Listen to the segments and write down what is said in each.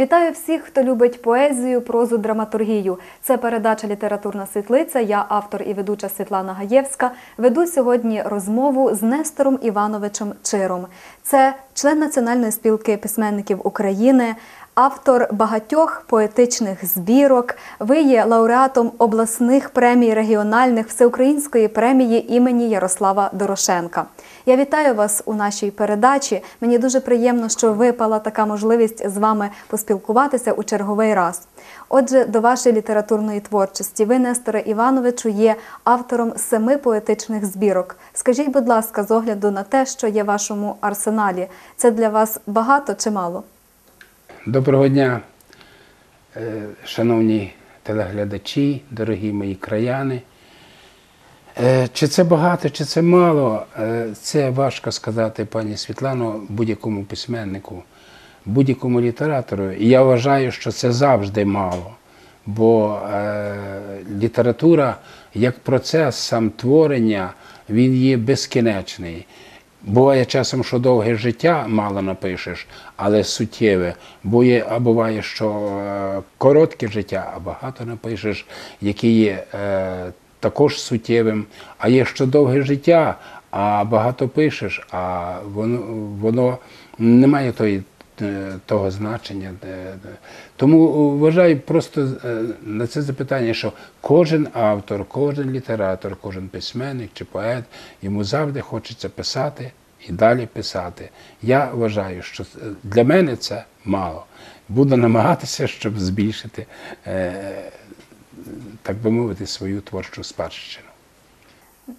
Вітаю всіх, хто любить поезію, прозу, драматургію. Це передача Літературна світлиця. Я автор і ведуча Світлана Гаєвська. Веду сьогодні розмову з Нестором Івановичем Чиром. Це член Національної спілки письменників України, автор багатьох поетичних збірок. Ви є лауреатом обласних премій регіональних всеукраїнської премії імені Ярослава Дорошенка. Я вітаю вас у нашій передачі. Мені дуже приємно, що випала така можливість з вами поспілкуватися у черговий раз. Отже, до вашої літературної творчості ви, Несторе Івановичу, є автором семи поетичних збірок. Скажіть, будь ласка, з огляду на те, що є в вашому арсеналі, це для вас багато чи мало? Доброго дня, е, шановні телеглядачі, дорогі мої краяни. Е, Чи це багато, чи це мало, е, це важко сказати, пані Світлано, будь-якому письменнику, будь-якому літератору. І я вважаю, що це завжди мало. Бо література як процес сам творення, він є безкінечний. Буває часом, що довге життя мало напишеш, але суттєве. Буває, а буває, що е, коротке життя, а багато напишеш, яке є е, також суттєвим. А є що довге життя, а багато пишеш, а воно, воно не має тої, того значення. Е, е. Тому вважаю просто е, на це запитання, що кожен автор, кожен літератор, кожен письменник чи поет, йому завжди хочеться писати і далі писати. Я вважаю, що для мене це мало. Буду намагатися, щоб збільшити, е, так би мовити, свою творчу спадщину.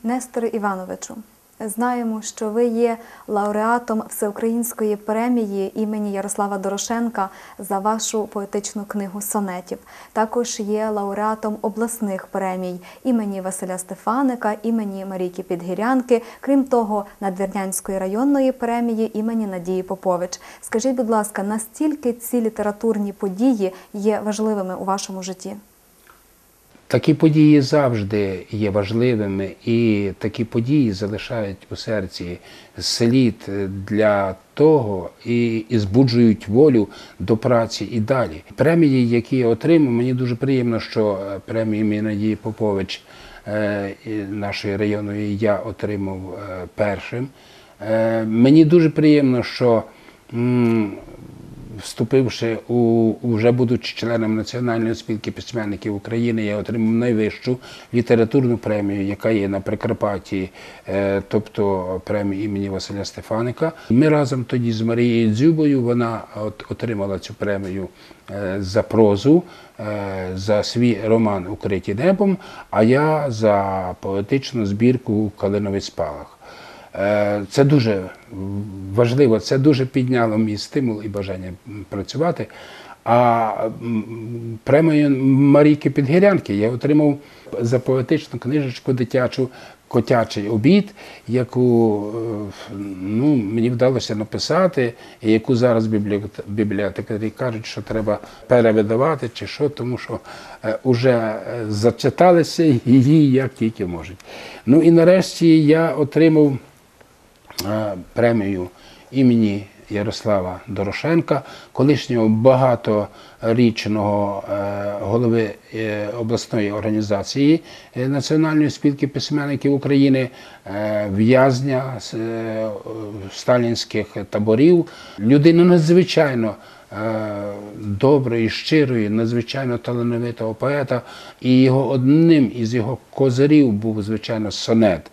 Несторе Івановичу, знаємо, що ви є лауреатом Всеукраїнської премії імені Ярослава Дорошенка за вашу поетичну книгу сонетів. Також є лауреатом обласних премій імені Василя Стефаника, імені Марійки Підгірянки, крім того, Надвірнянської районної премії імені Надії Попович. Скажіть, будь ласка, настільки ці літературні події є важливими у вашому житті? Такі події завжди є важливими, і такі події залишають у серці слід для того і, і збуджують волю до праці і далі. Премії, які я отримав, мені дуже приємно, що е, премію імені Попович е, нашої районної я отримав е, першим. Мені дуже приємно, що вступивши у вже будучи членом Національної спілки письменників України, я отримав найвищу літературну премію, яка є на Прикарпатті, е, тобто премію імені Василя Стефаника. Ми разом тоді з Марією Дзюбою вона от, отримала цю премію е, за прозу, е, за свій роман Укриті небом, а я за поетичну збірку Калиновий спалах. Е, Це дуже важливо, це дуже підняло мій стимул і бажання працювати. А премію Марійки Підгірянки я отримав за поетичну книжечку дитячу Котячий обід, яку е, ну, мені вдалося написати, і яку зараз бібліотек- бібліотекарі кажуть, що треба перевидавати чи що, тому що вже зачиталися її як тільки можуть. Ну і нарешті я отримав е, премію імені Ярослава Дорошенка, колишнього багаторічного е, голови е, обласної організації е, Національної спілки письменників України, е, в'язня е, сталінських таборів. Людина надзвичайно е, доброї, щирої, надзвичайно талановитого поета. І його одним із його козирів був, звичайно, сонет.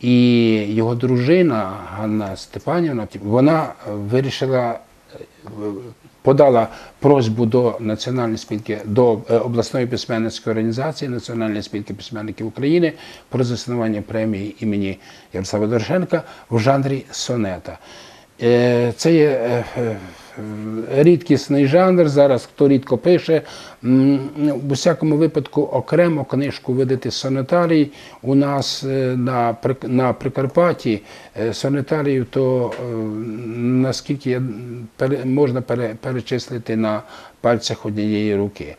І його дружина Ганна Степанівна, вона вирішила, е, подала просьбу до Національної спілки, до е, обласної письменницької організації Національної спілки письменників України про заснування премії імені Ярослава Дорошенка в жанрі сонета. Е, Це є е, е, рідкісний жанр. Зараз хто рідко пише. М, ну, В усякому випадку окремо книжку видати сонетарій. У нас на, на Прикарпатті е, то наскільки я можна перечислити на пальцях однієї руки.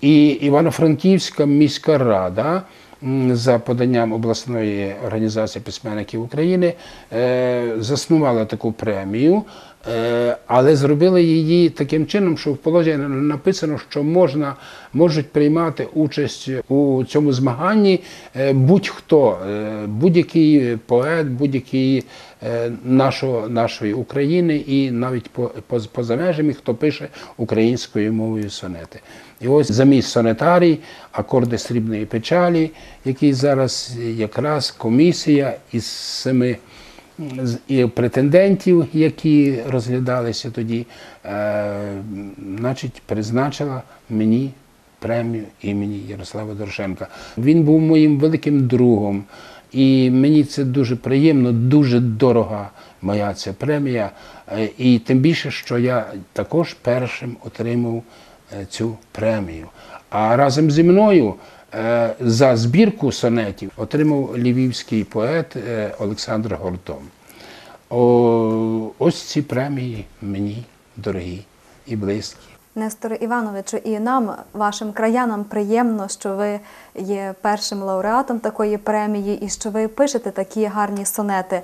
І Івано-Франківська міська рада за поданням обласної організації письменників України е, заснувала таку премію. Е, але зробили її таким чином, що в положенні написано, що можна, можуть приймати участь у цьому змаганні е, будь-хто, будь-який поет, будь-який нашого, нашої України і навіть по, поза, поза межами, хто пише українською мовою сонети. І ось замість сонетарій, акорди срібної печалі, який зараз якраз комісія із семи і претендентів, які розглядалися тоді, е, значить, призначила мені премію імені Ярослава Дорошенка. Він був моїм великим другом, і мені це дуже приємно, дуже дорога моя ця премія. Е, І тим більше, що я також першим отримав цю премію. А разом зі мною е, за збірку сонетів отримав львівський поет е, Олександр Гордон. О, ось ці премії мені дорогі і близькі. Несторе Івановичу, і нам, вашим краянам, приємно, що ви є першим лауреатом такої премії і що ви пишете такі гарні сонети.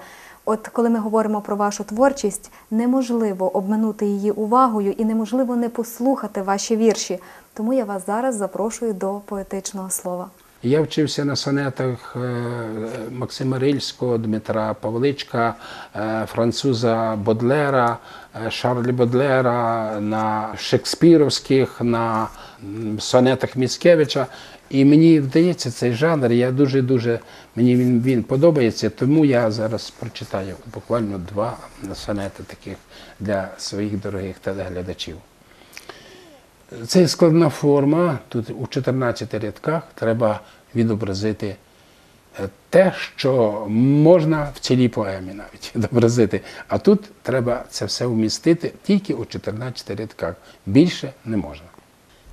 От коли ми говоримо про вашу творчість, неможливо обминути її увагою і неможливо не послухати ваші вірші. Тому я вас зараз запрошую до поетичного слова. Я вчився на сонетах е, Максима Рильського, Дмитра Павличка, е, француза Бодлера, е, Шарлі Бодлера, на шекспіровських, на сонетах Міцкевича. І мені вдається цей жанр, я дуже-дуже мені він, він подобається, тому я зараз прочитаю буквально два сонети таких для своїх дорогих телеглядачів. Це складна форма. Тут у 14 рядках треба відобразити е, те, що можна в цілій поемі навіть відобразити. А тут треба це все вмістити тільки у 14 рядках. Більше не можна.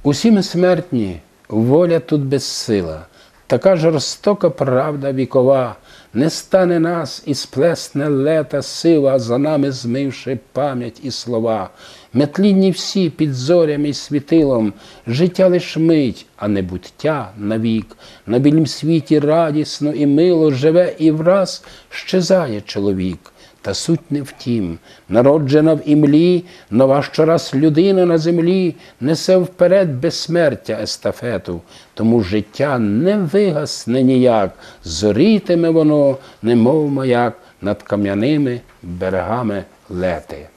Усі ми смертні, воля тут безсила, така жорстока правда вікова, не стане нас і сплесне лета сива, за нами змивши пам'ять і слова. Метлінні всі під зорями й світилом, життя лиш мить, а не буття навік. На білім світі радісно і мило живе і враз щезає чоловік. Та суть не втім, народжена в імлі, нова щораз людина на землі несе вперед безсмертя естафету, тому життя не вигасне ніяк, зорітиме воно, немов маяк, над кам'яними берегами лети.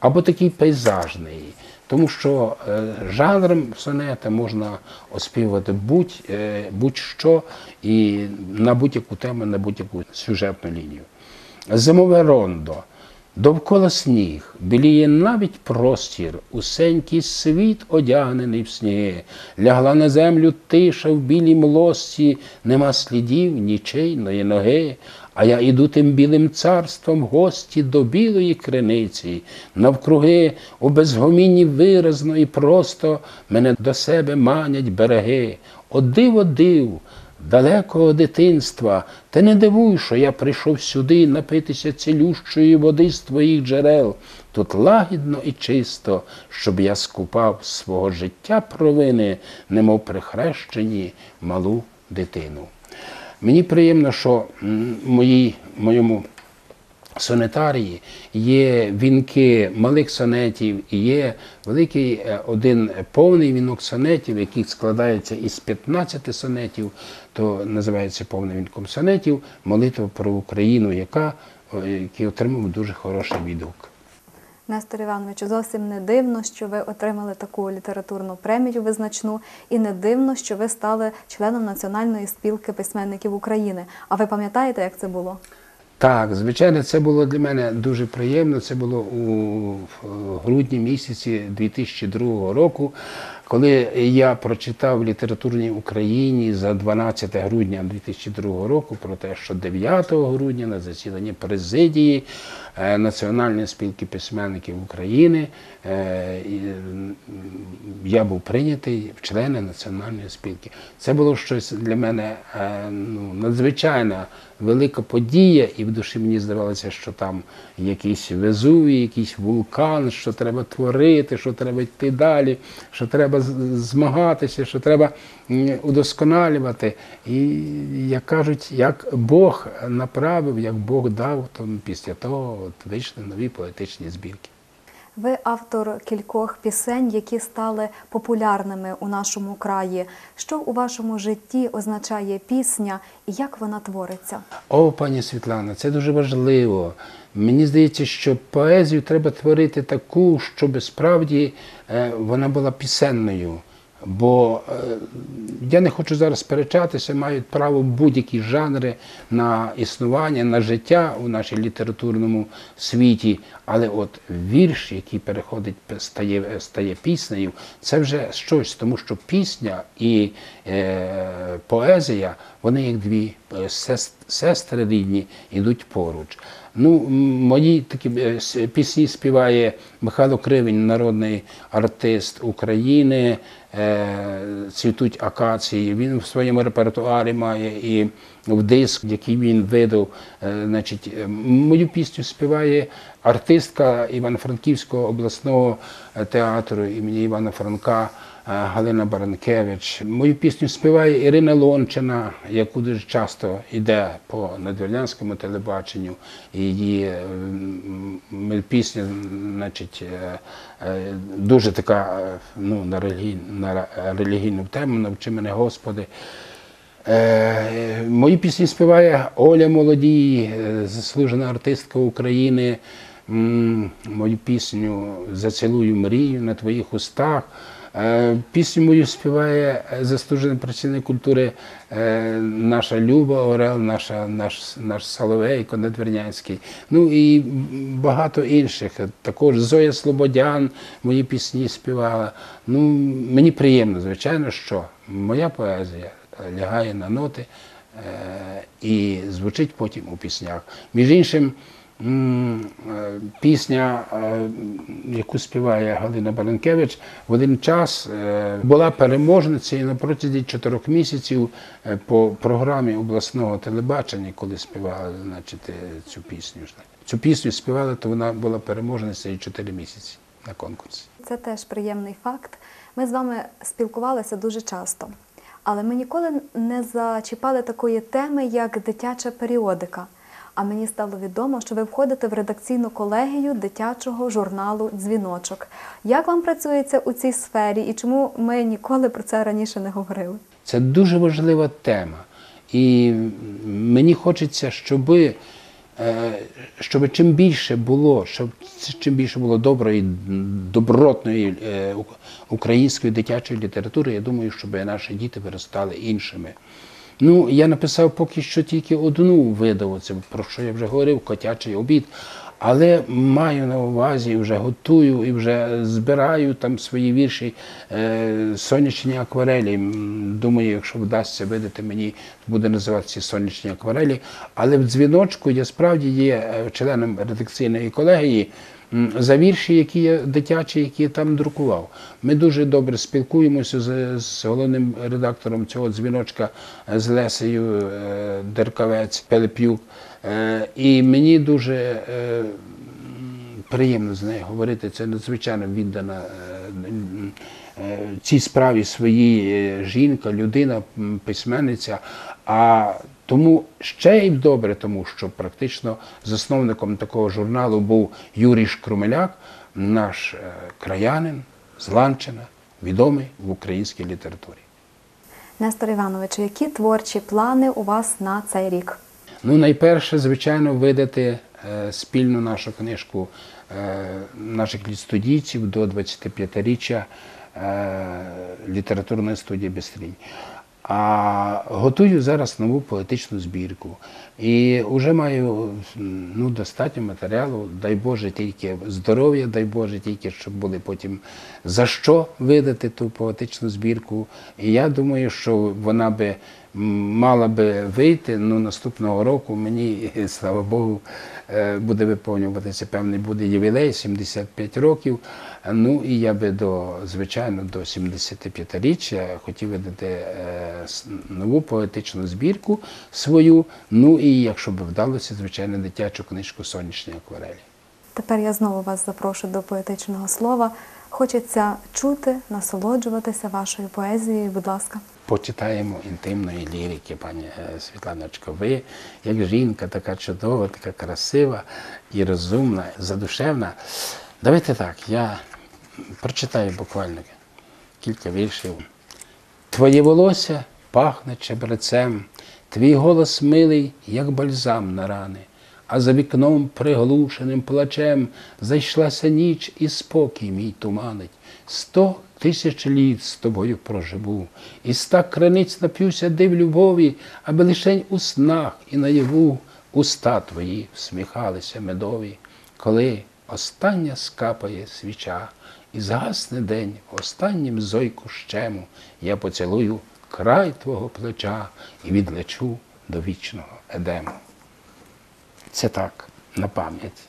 Або такий пейзажний, тому що е, жанром сонета можна оспівати будь, е, будь-що і на будь-яку тему, на будь-яку сюжетну лінію. Зимове рондо. Довкола сніг, біліє навіть простір, усенький світ одягнений в сніги, лягла на землю тиша в білій млості, нема слідів нічейної ноги. А я іду тим білим царством гості до білої криниці, навкруги у безгомінні виразно і просто мене до себе манять береги. О диво див, далекого дитинства, ти не дивуй, що я прийшов сюди напитися цілющої води з твоїх джерел. Тут лагідно і чисто, щоб я скупав свого життя провини, немов прихрещені малу дитину. Мені приємно, що моїй, моєму сонетарії є вінки малих сонетів і є великий е, один повний вінок сонетів, який складається із 15 сонетів, то називається повним вінком сонетів, молитва про Україну, яка, який отримав дуже хороший відгук. Нестор Івановичу, зовсім не дивно, що ви отримали таку літературну премію визначну, і не дивно, що ви стали членом Національної спілки письменників України. А ви пам'ятаєте, як це було? Так, звичайно, це було для мене дуже приємно. Це було у грудні місяці 2002 року, коли я прочитав в літературній Україні за 12 грудня 2002 року про те, що 9 грудня на засіданні президії е, Національної спілки письменників України е, я був прийнятий в члени національної спілки. Це було щось для мене е, ну, надзвичайна велика подія, і в душі мені здавалося, що там якийсь Везувій, якийсь вулкан, що треба творити, що треба йти далі, що треба змагатися, що треба удосконалювати. І як кажуть, як Бог направив, як Бог дав, то після того от вийшли нові поетичні збірки. Ви автор кількох пісень, які стали популярними у нашому краї. Що у вашому житті означає пісня і як вона твориться? О, пані Світлана, це дуже важливо. Мені здається, що поезію треба творити таку, щоб справді е, вона була пісенною. Бо е, я не хочу зараз сперечатися, мають право будь-які жанри на існування, на життя у нашій літературному світі. Але от вірш, який переходить, стає, стає піснею, це вже щось, тому що пісня і е, поезія, вони як дві е, сестри рідні, йдуть поруч. Ну, мої такі е, пісні співає Михайло Кривень, народний артист України. Е, Цвітуть акації. Він в своєму репертуарі має і в диск, який він видав. Е, Значить, е, мою пісню співає артистка Івано-Франківського обласного театру імені Івана Франка. Е, Галина Баранкевич. Мою пісню співає Ірина Лончина, яку дуже часто йде по надвірнянському телебаченню. Її е, пісня, значить, е, дуже така ну, на, релігій, на релігійну тему, навчи мене Господи. Мої пісні співає Оля Молодій, заслужена артистка України. Мою пісню Зацілую мрію на твоїх устах. Е, Пісню мою співає е, заслужений працівник культури е, наша Люба Орел, наша, наш, наш Соловейко Надвірнянський. Ну і багато інших. Також Зоя Слободян мої пісні співала. Ну, мені приємно, звичайно, що моя поезія лягає на ноти і звучить потім у піснях. Між іншим, пісня, е, яку співає Галина Баленкевич, в один час е, була переможницею на протязі чотирьох місяців е, по програмі обласного телебачення, коли співали значить, е, цю пісню. Цю пісню співали, то вона була переможницею чотири місяці на конкурсі. Це теж приємний факт. Ми з вами спілкувалися дуже часто, але ми ніколи не зачіпали такої теми, як дитяча періодика. А мені стало відомо, що ви входите в редакційну колегію дитячого журналу Дзвіночок. Як вам працюється у цій сфері і чому ми ніколи про це раніше не говорили? Це дуже важлива тема. І мені хочеться, щоб, щоб чим більше було, щоб чим більше було доброї, добротної е, української дитячої літератури, я думаю, щоб наші діти виростали іншими. Ну, я написав поки що тільки одну видав, це про що я вже говорив, котячий обід. Але маю на увазі, вже готую і вже збираю там свої вірші е, сонячні акварелі. Думаю, якщо вдасться видати мені, буде називатися сонячні акварелі. Але в дзвіночку я справді є е, членом редакційної колегії. За вірші, які я дитячі, які я там друкував. Ми дуже добре спілкуємося з, з головним редактором цього дзвіночка е, з Лесею е, Деркавець Пелеп'юк. Е, І мені дуже приємно з нею говорити. Це надзвичайно віддана цій справі своїй жінка, людина, письменниця. А тому ще й добре, тому що практично засновником такого журналу був Юрій Шкрумеляк, наш е, краянин з Ланчина, відомий в українській літературі. Нестор Івановичу, які творчі плани у вас на цей рік? Ну, найперше, звичайно, видати е, спільну нашу книжку е, наших студійців до 25-річчя е, літературної студії Бестрінь. А готую зараз нову поетичну збірку. І вже маю ну, достатньо матеріалу, дай Боже, тільки здоров'я, дай Боже, тільки щоб були потім за що видати ту поетичну збірку. І я думаю, що вона би мала би вийти ну, наступного року. Мені, слава Богу, е, буде виповнюватися певний буде ювілей 75 років. Ну і я би до, звичайно, до 75-річчя хотів видати е, нову поетичну збірку свою. Ну і якщо б вдалося, звичайно, дитячу книжку Сонячні акварелі. Тепер я знову вас запрошую до поетичного слова. Хочеться чути, насолоджуватися вашою поезією. Будь ласка. Почитаємо інтимної лірики, пані е, Світланочко. Ви, як жінка, така чудова, така красива і розумна, задушевна. Давайте так, я прочитаю буквально кілька віршів. Твоє волосся пахне чебрецем, твій голос милий, як бальзам на рани, а за вікном приглушеним плачем зайшлася ніч і спокій мій туманить. Сто тисяч літ з тобою проживу, і ста криниць нап'юся див любові, аби лишень у снах і наяву уста твої всміхалися медові, коли остання скапає свіча, і згасне день останнім зойку щему, я поцілую край твого плеча і відлечу до вічного едему. Це так, на пам'ять.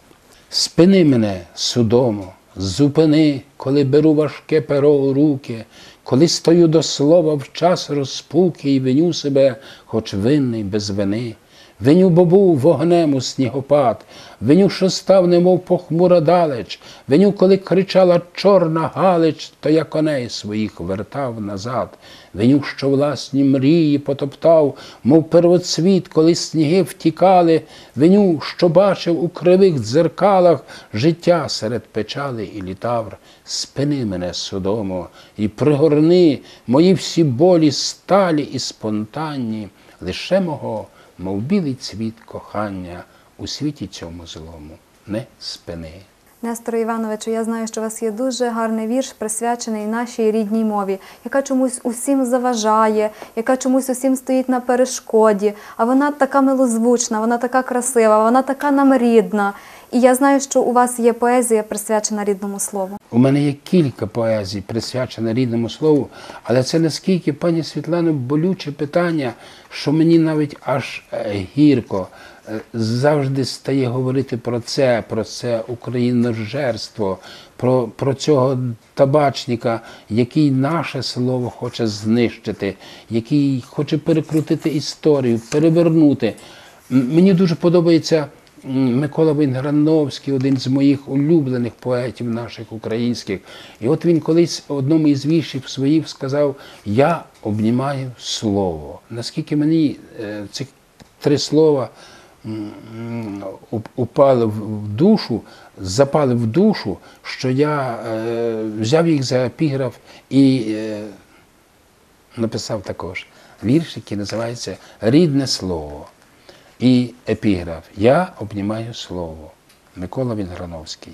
Спини мене, судомо, зупини, коли беру важке перо у руки, коли стою до слова в час розпуки і виню себе, хоч винний без вини. Виню, бо був вогнем у снігопад, виню, що став, немов похмура далеч, виню, коли кричала чорна галич, то я коней своїх вертав назад, виню, що власні мрії потоптав, мов первоцвіт, коли сніги втікали, виню, що бачив у кривих дзеркалах життя серед печали і літавр. Спини мене, Содомо, і пригорни мої всі болі сталі і спонтанні, лише мого мов білий цвіт кохання у світі цьому злому не спини. Несторе Івановичу, я знаю, що у вас є дуже гарний вірш, присвячений нашій рідній мові, яка чомусь усім заважає, яка чомусь усім стоїть на перешкоді. А вона така милозвучна, вона така красива, вона така нам рідна. І я знаю, що у вас є поезія, присвячена рідному слову. У мене є кілька поезій, присвячених рідному слову, але це наскільки, пані Світлано, болюче питання, що мені навіть аж е, гірко е, завжди стає говорити про це, про це україножерство, про, про цього табачника, який наше слово хоче знищити, який хоче перекрутити історію, перевернути. Мені дуже подобається. Микола Вінграновський, один з моїх улюблених поетів наших українських. І от він колись в одному із віршів своїх сказав: Я обнімаю слово. Наскільки мені е, ці три слова упали в в душу, запали в душу, що я е, взяв їх за епіграф і е, написав також вірш, який називається Рідне слово. І епіграф Я обнімаю слово. Микола Вінграновський.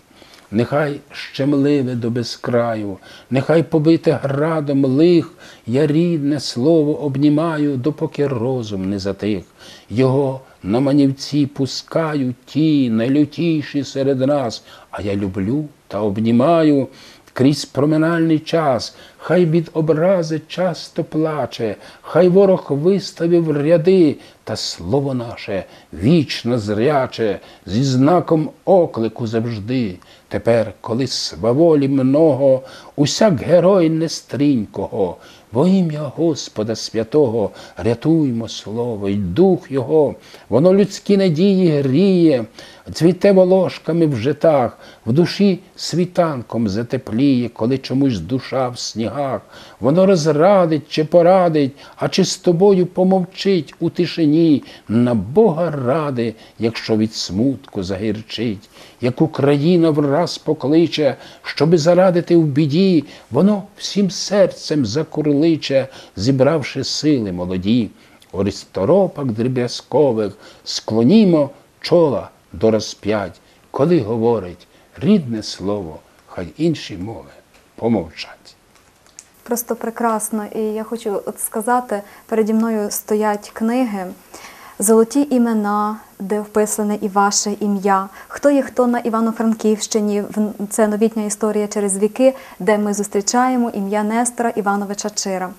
Нехай щемливе до безкраю, нехай побите градом лих, я рідне слово обнімаю, допоки розум не затих. Його на манівці пускаю ті найлютіші серед нас, а я люблю та обнімаю крізь проминальний час, хай від образи часто плаче, хай ворог виставив ряди, та слово наше вічно зряче, зі знаком оклику завжди. Тепер, коли сваволі много, усяк герой нестрінького, во ім'я Господа святого рятуймо слово й дух Його, воно людські надії гріє, цвіте волошками в житах, в душі світанком затепліє, коли чомусь душа в снігах, воно розрадить чи порадить, а чи з тобою помовчить у тишині, на Бога ради, якщо від смутку загірчить, як Україна враз покличе, щоби зарадити в біді, воно всім серцем закурличе, зібравши сили молоді, у ристоропах дріб'язкових склонімо чола до розп'ять, коли говорить рідне слово, хай інші мови помовчать. Просто прекрасно. І я хочу от сказати, переді мною стоять книги, золоті імена, де вписане і ваше ім'я. Хто є хто на Івано-Франківщині? Це новітня історія через віки, де ми зустрічаємо ім'я Нестора Івановича Чира.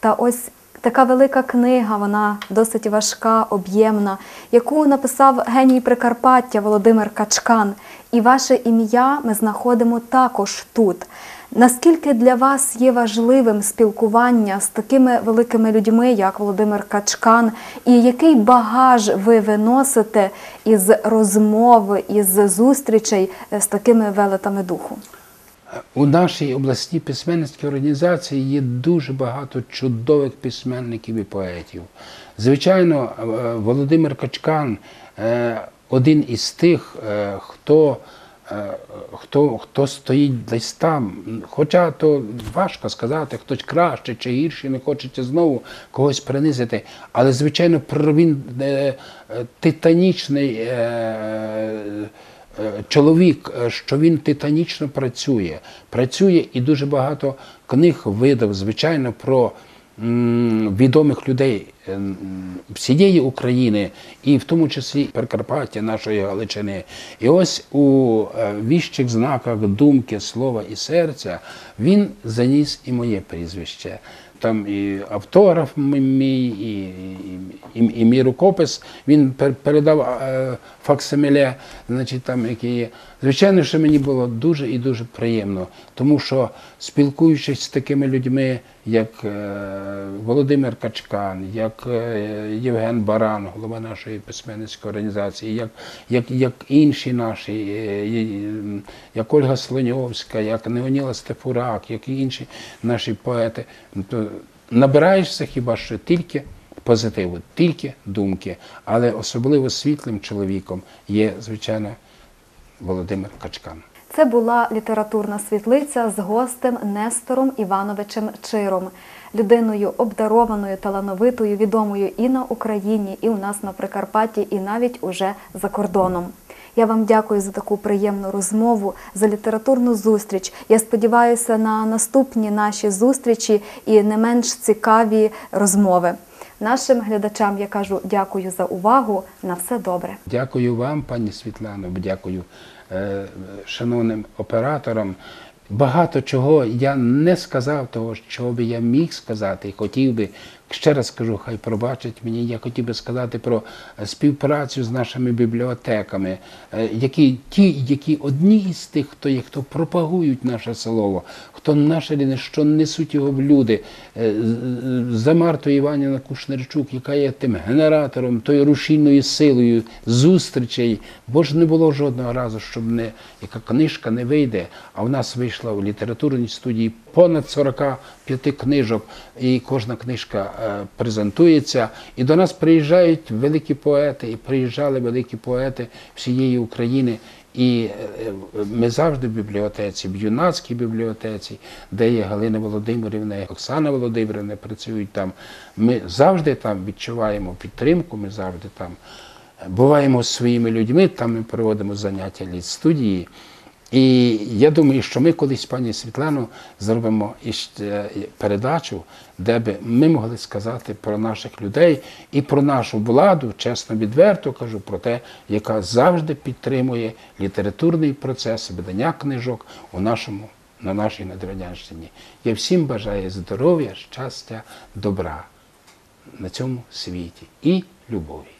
Та ось така велика книга, вона досить важка, об'ємна, яку написав геній Прикарпаття Володимир Качкан. І ваше ім'я ми знаходимо також тут. Наскільки для вас є важливим спілкування з такими великими людьми, як Володимир Качкан, і який багаж ви виносите із розмови, із зустрічей з такими велетами духу? У нашій обласній письменницькій організації є дуже багато чудових письменників і поетів. Звичайно, е, Володимир Качкан е, один із тих, е, хто хто, хто стоїть десь там. Хоча то важко сказати, хтось краще чи гірше, не хочеться знову когось принизити. Але, звичайно, він титанічний. Е, Чоловік, е, що він титанічно працює, працює і дуже багато книг видав, звичайно, про відомих людей е, всієї України, і в тому числі Прикарпаття нашої Галичини. І ось у віщих знаках думки, слова і серця він заніс і моє прізвище. Там і автограф мій, і, і, і, і мій рукопис. Він передав е, факсиміле, значить, там, які є. Звичайно, що мені було дуже і дуже приємно, тому що спілкуючись з такими людьми, як е, Володимир Качкан, як е, Євген Баран, голова нашої письменницької організації, як, як, як інші наші, е, як Ольга Слоньовська, як Неоніла Стефурак, як і інші наші поети, то набираєшся хіба що тільки позитиву, тільки думки, але особливо світлим чоловіком є, звичайно, Володимир Качкан. Це була літературна світлиця з гостем Нестором Івановичем Чиром, людиною обдарованою, талановитою, відомою і на Україні, і у нас на Прикарпатті, і навіть уже за кордоном. Я вам дякую за таку приємну розмову, за літературну зустріч. Я сподіваюся на наступні наші зустрічі і не менш цікаві розмови. Нашим глядачам я кажу дякую за увагу. На все добре. Дякую вам, пані Світлано, дякую шановним оператором. Багато чого я не сказав того, що би я міг сказати і хотів би. Ще раз кажу, хай пробачать мені. Я хотів би сказати про е, співпрацю з нашими бібліотеками, е, які ті, які одні із тих, хто є, хто пропагують наше слово, хто наше рідне, що несуть його в люди. Е, За Марту Іванівна Кушнерчук, яка є тим генератором, тою рушійною силою зустрічей, бо ж не було жодного разу, щоб не яка книжка не вийде. А в нас вийшла в літературній студії понад 45 книжок, і кожна книжка е, презентується. І до нас приїжджають великі поети, і приїжджали великі поети всієї України. І е, ми завжди в бібліотеці, в юнацькій бібліотеці, де є Галина Володимирівна, і Оксана Володимирівна працюють там. Ми завжди там відчуваємо підтримку, ми завжди там буваємо з своїми людьми, там ми проводимо заняття літ студії. І я думаю, що ми колись, пані Світлано, зробимо передачу, де би ми могли сказати про наших людей і про нашу владу, чесно, відверто кажу, про те, яка завжди підтримує літературний процес видання книжок у нашому, на нашій Надвірнянщині. Я всім бажаю здоров'я, щастя, добра на цьому світі і любові.